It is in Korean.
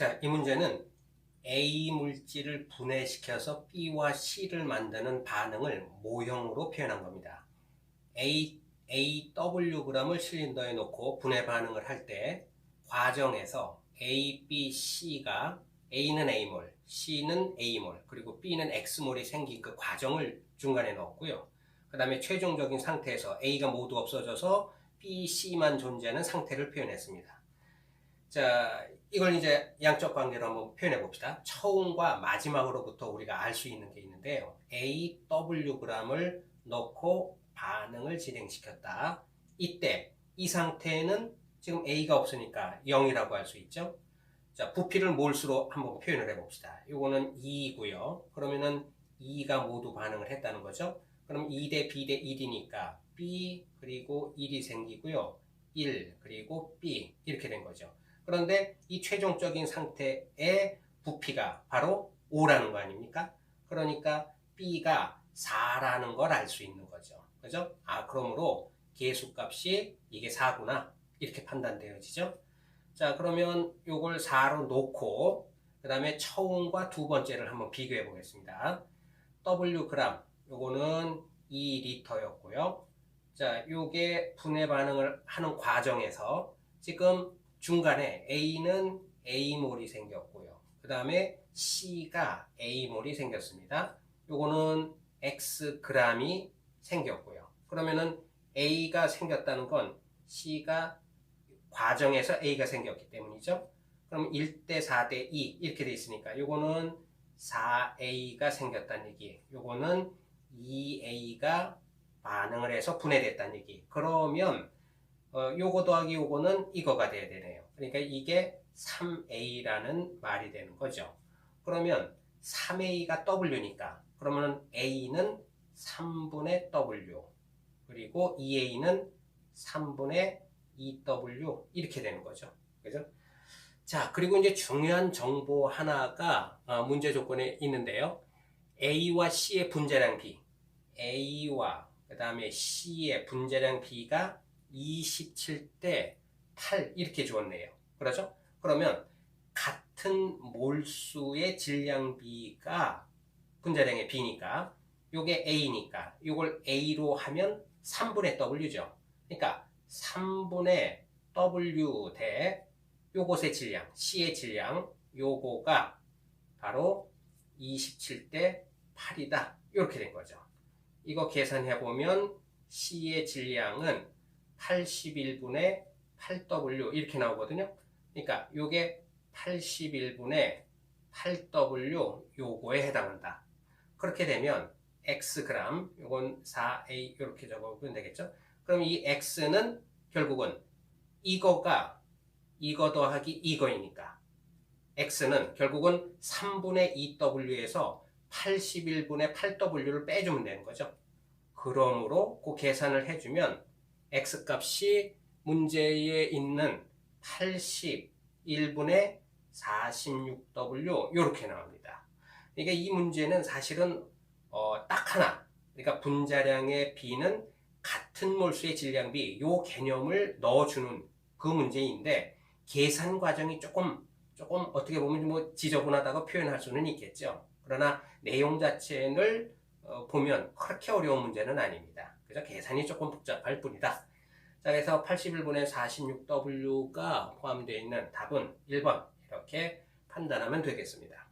자, 이 문제는 A 물질을 분해시켜서 B와 C를 만드는 반응을 모형으로 표현한 겁니다. A, AWg을 실린더에 놓고 분해 반응을 할 때 과정에서 A, B, C가 A는 A몰, C는 A몰, 그리고 B는 X몰이 생긴 그 과정을 중간에 넣었고요. 그 다음에 최종적인 상태에서 A가 모두 없어져서 B, C만 존재하는 상태를 표현했습니다. 자, 이걸 이제 양적 관계로 한번 표현해 봅시다. 처음과 마지막으로부터 우리가 알 수 있는 게 있는데요. AWg을 넣고 반응을 진행시켰다. 이때 이 상태는 지금 A가 없으니까 0이라고 할 수 있죠. 자, 부피를 몰수로 한번 표현을 해 봅시다. 이거는 2이고요. 그러면은 2가 모두 반응을 했다는 거죠. 그럼 2 대 B 대 1이니까 B 그리고 1이 생기고요. 1 그리고 B 이렇게. 그런데 이 최종적인 상태의 부피가 바로 5라는 거 아닙니까? 그러니까 B가 4라는 걸 알 수 있는 거죠. 그죠? 아, 그러므로 계수값이 이게 4구나. 이렇게 판단되어지죠. 자, 그러면 요걸 4로 놓고 그 다음에 처음과 두 번째를 한번 비교해 보겠습니다. W 그램 요거는 2리터였고요. 자, 요게 분해 반응을 하는 과정에서 지금 중간에 A는 A몰이 생겼고요. 그 다음에 C가 A몰이 생겼습니다. 요거는 X 그램이 생겼고요. 그러면은 A가 생겼다는 건 C가 과정에서 A가 생겼기 때문이죠. 그럼 1대 4대 2 이렇게 돼 있으니까 요거는 4A가 생겼다는 얘기. 요거는 2A가 반응을 해서 분해됐다는 얘기. 그러면 어, 요거 더하기 요거는 이거가 돼야 되네요. 그러니까 이게 3A라는 말이 되는 거죠. 그러면 3A가 W니까 그러면 A는 3분의 W 그리고 2A는 3분의 2W 이렇게 되는 거죠. 그죠? 자, 그리고 이제 중요한 정보 하나가 어, 문제 조건에 있는데요. A와 C의 분자량 B, A와 그 다음에 C의 분자량 B가 27대 8 이렇게 주었네요. 그렇죠? 그러면 같은 몰수의 질량 B가 분자량의 B니까 요게 A니까 요걸 A로 하면 3분의 W죠. 그러니까 3분의 W 대 요것의 질량, C의 질량, 요거가 바로 27대 8이다. 이렇게 된 거죠. 이거 계산해 보면 C의 질량은 81분의 8W 이렇게 나오거든요. 그러니까 요게 81분의 8W 요거에 해당한다. 그렇게 되면 x 그램, 요건 4a 이렇게 적어보면 되겠죠. 그럼 이 x는 결국은 이거가 이거 더하기 이거이니까 x는 결국은 3분의 2w에서 81분의 8w를 빼주면 되는 거죠. 그러므로 그 계산을 해주면 x 값이 문제에 있는 81분의 46w 이렇게 나옵니다. 그러니까 이 문제는 사실은 어, 딱 하나. 그러니까 분자량의 b는 같은 몰수의 질량 b 요 개념을 넣어주는 그 문제인데 계산 과정이 조금 조금 어떻게 보면 뭐 지저분하다고 표현할 수는 있겠죠. 그러나 내용 자체를 어, 보면 그렇게 어려운 문제는 아닙니다. 그래서 계산이 조금 복잡할 뿐이다. 자, 그래서 81분의 46W가 포함되어 있는 답은 1번 이렇게 판단하면 되겠습니다.